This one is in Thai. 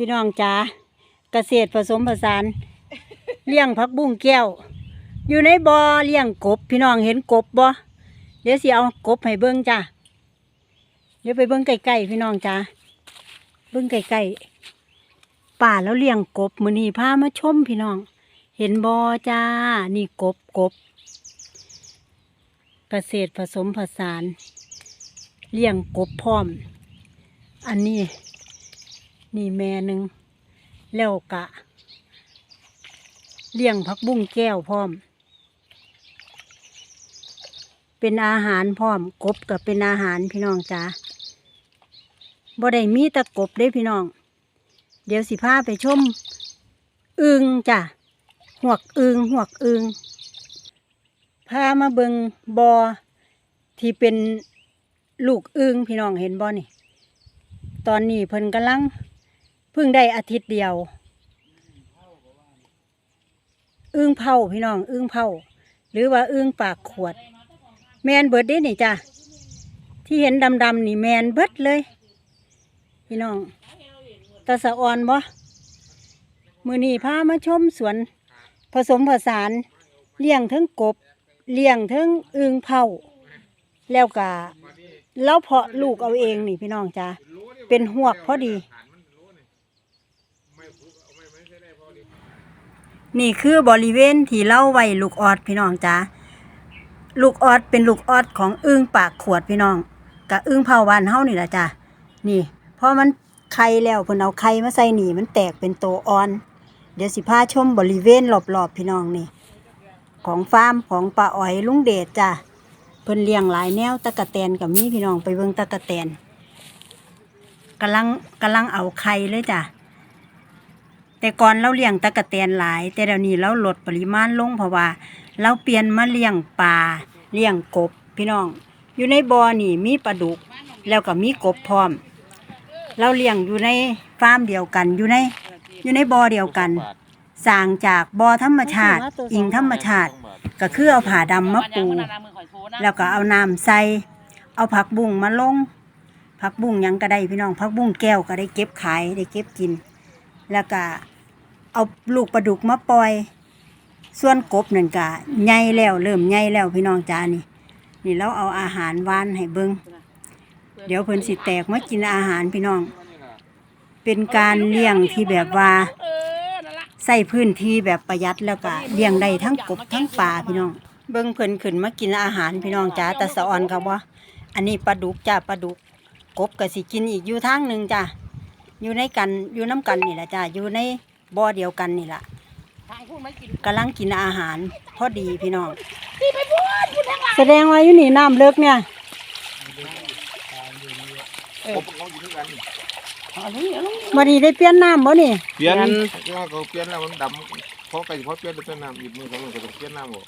พี่น้องจ๋าเกษตรผสมผสาน เลี้ยงผักบุ้งแก้ว อยู่ในบ่อเลี้ยงกบ พี่น้องเห็นกบบ่เดี๋ยวสิเอากบให้เบิ่งจ้าเดี๋ยวไปเบิ่งใกล้ๆพี่น้องจ๋าเบิ่งใกล้ๆป่าแล้วเลี้ยงกบมือนี้พามาชมพี่น้อง เห็นบ่จ้านี่กบกบเกษตรผสมผสาน เลี้ยงกบพร้อม อันนี้ นี่แม่หนึ่งแล้วกะ เลี้ยงผักบุ้งแก้วพร้อม เป็นอาหารพร้อม กบกับเป็นอาหารพี่น้องจ้าบ่ได้มีตะกบเด้พี่น้อง เดี๋ยวสิพาไปชมอึงจ้ะหวกอึงหวกอึงพามาเบิงบอที่เป็นลูกอึงพี่น้องเห็นบอนี่ ตอนนี้เพิ่นกำลัง พิ่งได้อาทิตย์เดียว อึ้งเผาพี่น้อง อึ้งเผาหรือว่าอึ้งปากขวด แมนเบิดเด้นี่จ้ะที่เห็นดำๆนี่แมนเบิดเลย พี่น้องตาสะออนบ่มือนี้พามาชมสวน ผสมผสาน เลี้ยงทั้งกบ เลี้ยงทั้งอึ่งเผาแล้วก็แล้วเพาะลูกเอาเองนี่พี่น้องจ้าเป็นหวกพอดี นี่คือบริเวณที่เล่าไว้ลูกออดพี่น้องจ้าลูกออดเป็นลูกออดของอึ่งปากขวดพี่น้องกับอึ่งเผาบานเฮานี่แหละจ้านี่พอมันไข่แล้วเพิ่นเอาไข่มาใส่หนีมันแตกเป็นโตอ่อน เดี๋ยวสิพาชมบริเวณรอบๆพี่น้องนี่ ของฟาร์มของป้าอ๋อยลุงเดชจ้ะเพิ่นเลี้ยงหลายแนวตะกะแตนกับมีพี่น้องไปเบิ่งตะกะแตนกำลังกำลังเอาไข่เลยจ้ะ แต่ก่อนเราเลี้ยงตะกะแตนหลาย แต่เดี๋ยวนี้เราลดปริมาณลงเพราะว่า เราเปลี่ยนมาเลี้ยงปลาเลี้ยงกบพี่น้อง อยู่ในบ่อนี่มีปลาดุก แล้วก็มีกบพร้อม เราเลี้ยงอยู่ในฟาร์มเดียวกันอยู่ในอยู่ในบ่อเดียวกันสร้างจากบ่อธรรมชาติ อิงธรรมชาติ ก็คือเอาผ้าดำมาปู แล้วก็เอาน้ำใส่เอาผักบุ้งมาลงผักบุ้งยังก็ได้พี่น้องผักบุ้งแก้วก็ได้เก็บขายได้เก็บกิน แล้วก็เอาลูกปลาดุกมาปล่อย ส่วนกบนั่นก็ใหญ่แล้วเริ่มใหญ่แล้วพี่น้องจ้านี่ นี่เราเอาอาหารหวานให้เบิงเดี๋ยวเพิ่นสิแตกมากินอาหารพี่น้อง เป็นการเลี้ยงที่แบบว่าใส่พื้นที่แบบประหยัดแล้วก็เลี้ยงได้ทั้งกบทั้งปลาพี่น้อง เบิ่งเพิ่นขึ้นมากินอาหารพี่น้องจ้าตะสะออนครับว่าอันนี้ปลาดุกจ้าปลาดุกกบก็สิกินอีกอยู่ทางหนึ่งจ้า อยู่ในกันอยู่น้กันนี่แหละจ้าอยู่ในบ่อเดียวกันนี่แหละทางพูดไม่กินกำลังกินอาหารพอดีพี่น้องแสดงว่าอยู่นี่น้ำเลิกเนี่ยผมเขาอยู่ด้วยกันเอาลุยเอาลุยวันนี้ได้เปลี่ยนน้ำบ่นี่เปลี่ยนว่าเขาเปลี่ยนแล้วมันดำเพราะไก่เพราะเปลี่ยนแล้วเปลี่ยนน้ำหยิบมือเขามันก็ต้องเปลี่ยนน้ำบ่